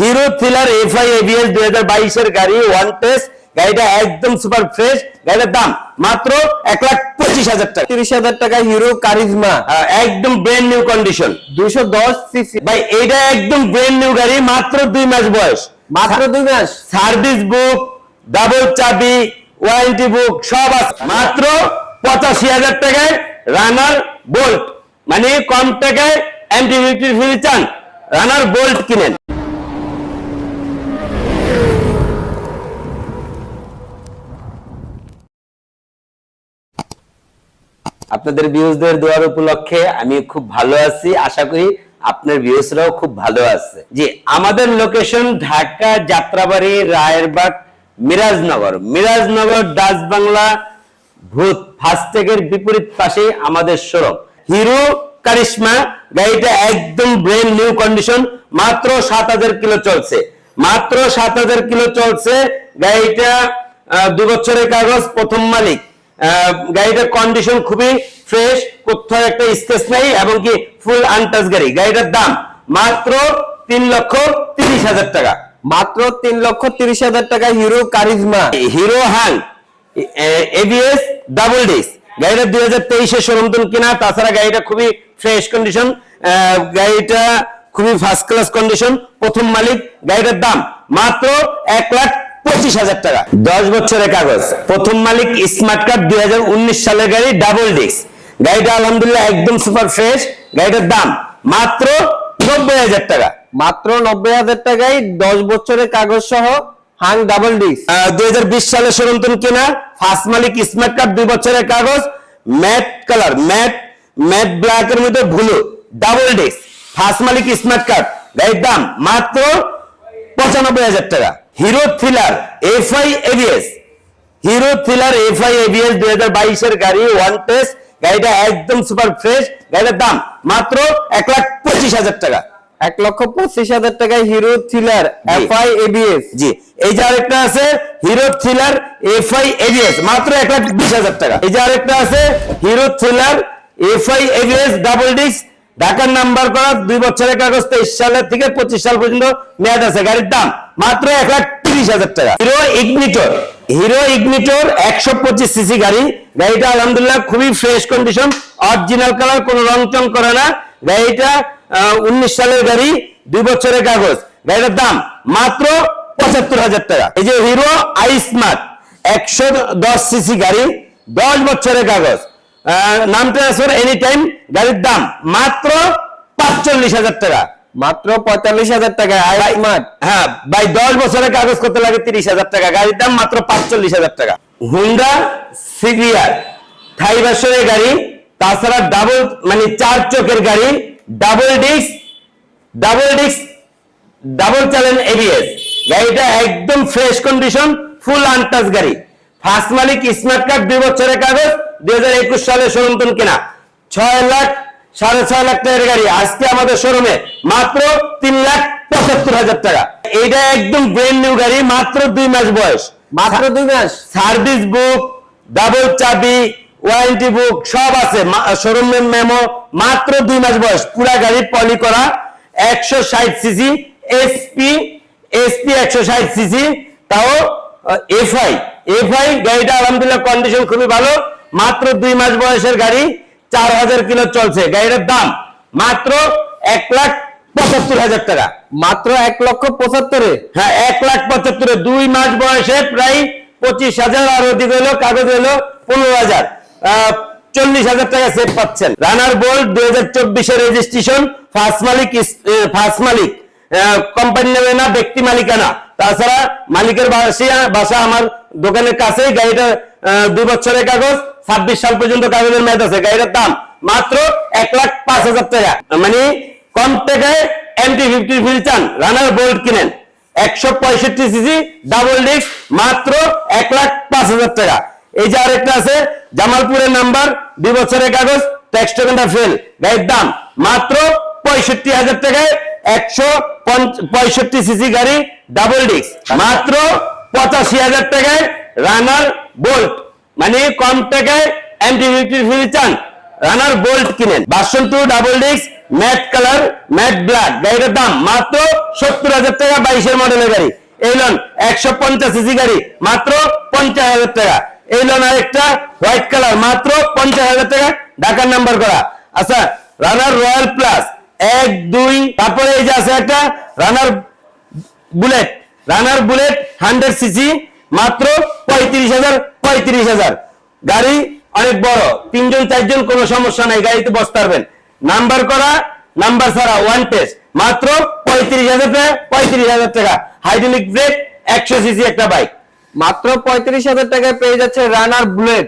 Hero Thriller FI ABS দুই হাজার বাইশের গাড়ি ওয়ান টেস্ট গাড়িটা একদম সুপার ফ্রেশ গাড়িটার দাম মাত্র এক লাখ পঁচিশ হাজার টাকা। তিরিশ হাজার টাকা হিরো কারিজমা একদম ব্র্যান্ড নিউ কন্ডিশন দুইশো দশ সিসি। ভাই এটা একদম ব্র্যান্ড নিউ গাড়ি মাত্র দুই মাস বয়স। মাত্র দুই মাস। সার্ভিস বুক ডাবল চাবি ওয়ারেন্টি বুক সব আছে। মাত্র পঁচাশি হাজার টাকায় রানার বোল্ট মানে কম টাকায় অ্যান্টিভিটি ফ্রি চান রানার বোল্ট কিনেন। আপনাদের ভিউজদের দেওয়ার উপলক্ষে আমি খুব ভালো আছি। আশা করি আপনার ভিউজরাও খুব ভালো আছে। জি, আমাদের location Dhaka Jatrabari, Rayerbagh, Mirajnagar. Mirajnagar Dutch Bangla booth ফাস্টেগের বিপরীত পাশে আমাদের শোরুম হিরো, কারিশমা, গাড়িটা একদম ব্রেন নিউ কন্ডিশন মাত্র সাত হাজার কিলো চলছে। মাত্র সাত হাজার কিলো চলছে গাড়িটা দু বছরের কাগজ, প্রথম মালিক। গাড়িটার কন্ডিশন খুবই ফ্রেশ কোথাও একটা স্কেচ নেই এবং কি ফুল আনটাচ গাড়ি। গাড়িটার দাম মাত্র তিন লক্ষ তিরিশ হাজার টাকা। মাত্র তিন লক্ষ তিরিশ হাজার টাকা Hero Karizma. Hero Hang ABS double disc গাড়িটা দুই হাজার তেইশে সরন্তন কিনা তাছাড়া গাড়িটা খুবই ফ্রেশ কন্ডিশন গাড়িটা খুবই ফার্স্ট ক্লাস কন্ডিশন প্রথম মালিক। গাড়িটার দাম মাত্র এক লাখ পঁচিশ হাজার টাকা। দশ বছরের কাগজ। প্রথম মালিক স্মার্ট কার্ড দুই হাজার উনিশ সালের গাড়ি ডাবল ডিস্ক গাড়িটা আলহামদুলিল্লাহ একদম সুপার ফ্রেশ গাড়িটার দাম মাত্র নব্বই হাজার টাকা। মাত্র নব্বই হাজার টাকায় দশ বছরের কাগজ সহ হাং ডাবল ডিস্ক দুই হাজার বিশ সালে সরন্তন কেনা। ফার্স্ট মালিক স্মার্ট কার্ড দুই বছরের কাগজ। Matte colour matte matte black এর মধ্যে ভুলু ডাবল ডিস্ক ফার্স্ট মালিক স্মার্ট কার্ড গাড়ির দাম মাত্র পঁচানব্বই হাজার টাকা। Hero Thriller FI ABS Hero Thriller FI ABS দুই হাজার বাইশের গাড়ি ওয়ান টেস্ট গাড়িটা একদম সুপার ফ্রেশ গাড়িটার দাম মাত্র এক লাখ পঁচিশ হাজার টাকা। এক লক্ষ পঁচিশ হাজার টাকায় হিরো থ্রিলার এফআই এবিএস জি। এই যে আরেকটা আছে হিরো থ্রিলার এফআই এবিএস মাত্র এক লাখ বিশ হাজার টাকা। এই যে আরেকটা আছে Hero Thriller FI ABS double disc ঢাকার নাম্বার করা দুই বছরের কাগজ তেইশ সালের থেকে পঁচিশ সাল পর্যন্ত মেয়াদ আছে গাড়ির দাম মাত্র এক লাখ হিরো ইগনিটর একশো পঁচিশ সিসি গাড়ি। গাড়িটা আলহামদুলিল্লাহ ফ্রেশ কন্ডিশন অরিজিনাল কালার কোনো রং চং করে বছরের কাগজ। গাড়িটার দাম মাত্র পঁচাত্তর হাজার টাকা। এই যে হিরো আই স্মার্ট একশো দশ সিসি গাড়ি দশ বছরের কাগজ। আহ, নাম ট্রান্সফার এনি টাইম গাড়ির দাম মাত্র পাঁচচল্লিশ হাজার টাকা। মাত্র পঁয়তাল্লিশ হাজার টাকা হ্যাঁ ভাই দশ বছরের কাগজ করতে লাগে তিরিশ হাজার টাকা গাড়ির দাম মাত্র পাঁচচল্লিশ হাজার টাকা। হুন্ডা সিভিয়ার থাই ভার্সনের গাড়ি তাছাড়া ডাবল মানে চার চোখের গাড়ি double disc double disc double challenge ABS গাড়িটা একদম ফ্রেশ কন্ডিশন ফুল আনটাচ গাড়ি। ফার্স্ট মালিক স্মার্ট কার্ড দুই বছরের কাগজ দুই হাজার একুশ সালে সরন্তন কেনা? ছয় লাখ সাড়ে ছয় লাখ টাকার গাড়ি। আজকে আমাদের শোরুমে মাত্র তিন লাখ পঁচাত্তর হাজার টাকা। এইটা একদম ব্রেন নিউ গাড়ি মাত্র দুই মাস বয়স। মাত্র দুই মাস। সার্ভিস বুক ডাবল চাবি ওয়ারেন্টি বুক সব আছে। শোরুম মেমো মাত্র দুই মাস বয়স। পুরা গাড়ি পলি করা একশো ষাট সিসি এসপি এসপি একশো ষাট সিসি তাও এফআই এফআই গাড়িটা আলহামদুলিল্লাহ কন্ডিশন খুবই ভালো। মাত্র দুই মাস বয়সের গাড়ি। চার হাজার কিলো চলছে। গাড়িটার দাম মাত্র এক লাখ পঁচাত্তর হাজার টাকা। মাত্র এক লক্ষ পঁচাত্তরে? হ্যাঁ এক লাখ পঁচাত্তরে। দুই মাস বয়সে প্রায় পঁচিশ হাজার আর অধিক হলো কাগজ হলো পনেরো হাজার। চল্লিশ হাজার টাকা সেভ পাচ্ছেন। রানার বোল্ড দুই হাজার চব্বিশে রেজিস্ট্রেশন ফার্স্ট মালিক ফার্স্ট মালিক। কোম্পানি নেবে না ব্যক্তি মালিকানা। তাছাড়া মালিকের বাসা বাসা আমার দোকানের কাছেই গাড়িটা দুই বছরের কাগজ। ছাব্বিশ সাল পর্যন্ত কাগজের মেয়াদ আছে। গাড়িটার দাম মাত্র এক লাখ পাঁচ হাজার টাকা। মানে কম টাকায় এমটি ফিফটি ফিল চান রানার বোল্ট কিনেন। একশো পঁয়ষট্টি সিসি ডাবল ডিস্ক মাত্র এক লাখ পাঁচ হাজার টাকা। এই যে আরেকটা আছে, জামালপুরের নাম্বার দুই বছরের কাগজ ট্যাক্স টোকেনটা ফেল গাড়ির দাম মাত্র পঁয়ষট্টি হাজার টাকায় একশো পঁয়ষট্টি সিসি গাড়ি ডাবল ডিস্ক মাত্র পঁচাশি হাজার টাকায় রানার বোল্ট মানে কম টাকায় চান। রানার বোল্ট কিনেন। বাসন two double disc matte colour matte black গাড়িটার দাম মাত্র সত্তর হাজার টাকা বাইশের মডেলের গাড়ি। এই লোন একশো পঞ্চাশ সিসি গাড়ি, মাত্র পঞ্চাশ হাজার টাকা। এই লোন আরেকটা হোয়াইট কালার মাত্র পঞ্চাশ হাজার টাকা। ঢাকার নাম্বার করা। আচ্ছা রানার রয়্যাল প্লাস এক, দুই, তারপরে এই যে আছে একটা Runner Bullet Runner Bullet hundred CC মাত্র পঁয়ত্রিশ হাজার পঁয়ত্রিশ হাজার। গাড়ি অনেক বড়, তিনজন চারজন, কোনো সমস্যা নাই, গাড়িতে বসতে পারবেন নাম্বার করা, নাম্বার ছাড়া ওয়ান পেস মাত্র পঁয়ত্রিশ হাজার টাকা, পঁয়ত্রিশ হাজার টাকা। হাইড্রোলিক ব্রেক একশো সিসি একটা বাইক মাত্র পঁয়ত্রিশ হাজার টাকায় পেয়ে যাচ্ছে রানার বুলেট